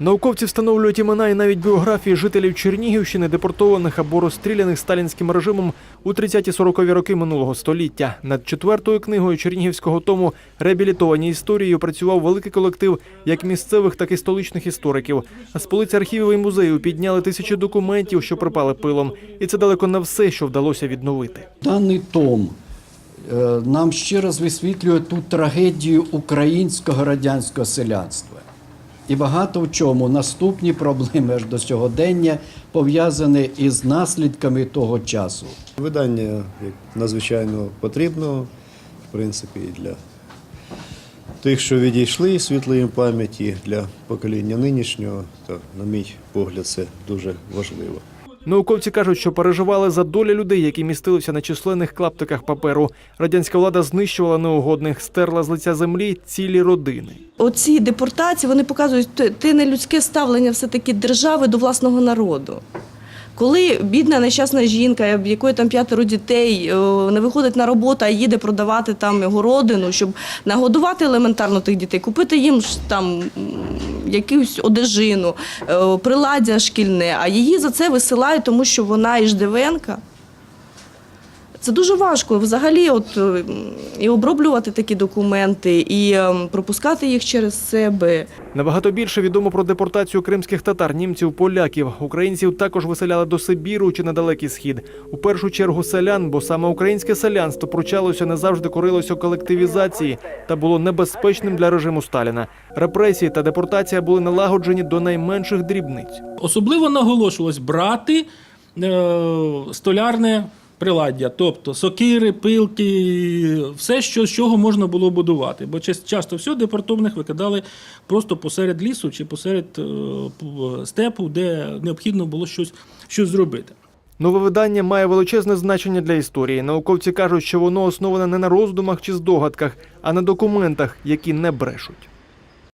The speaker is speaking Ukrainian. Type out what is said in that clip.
Науковці встановлюють імена і навіть біографії жителів Чернігівщини, депортованих або розстріляних сталінським режимом у 30-40-ві роки минулого століття. Над четвертою книгою чернігівського тому реабілітовані історії працював великий колектив як місцевих, так і столичних істориків. А з полиць архівів і музею підняли тисячі документів, що припали пилом, і це далеко не все, що вдалося відновити. Даний том е, нам ще раз висвітлює ту трагедію українського радянського селянства. І багато в чому наступні проблеми аж до сьогодення пов'язані із наслідками того часу. Видання надзвичайно потрібно, в принципі, і для тих, що відійшли світлої пам'яті, для покоління нинішнього, то, на мій погляд, це дуже важливо. Науковці кажуть, що переживали за долі людей, які містилися на численних клаптиках паперу. Радянська влада знищувала неугодних, стерла з лиця землі цілі родини. Оці депортації вони показують те- нелюдське ставлення все-таки держави до власного народу. Коли бідна нещасна жінка, в якої там п'ятеро дітей, е, не виходить на роботу, а їде продавати там городину, щоб нагодувати елементарно тих дітей, купити їм там якусь одежину, е, приладдя шкільне, а її за це висилають, тому що вона іждивенка. Це дуже важко взагалі, от і оброблювати такі документи, і е, пропускати їх через себе. Набагато більше відомо про депортацію кримських татар, німців, поляків. Українців також виселяли до Сибіру чи на далекий схід. У першу чергу селян, бо саме українське селянство пручалося не завжди корилося колективізації та було небезпечним для режиму Сталіна. Репресії та депортація були налагоджені до найменших дрібниць. Особливо наголошувалось брати е, столярне приладдя, тобто сокири, пилки, все, що, з чого можна було будувати. Бо ча- часто все депортованих викидали просто посеред лісу чи посеред е, степу, де необхідно було щось, щось зробити. Нове видання має величезне значення для історії. Науковці кажуть, що воно основане не на роздумах чи здогадках, а на документах, які не брешуть.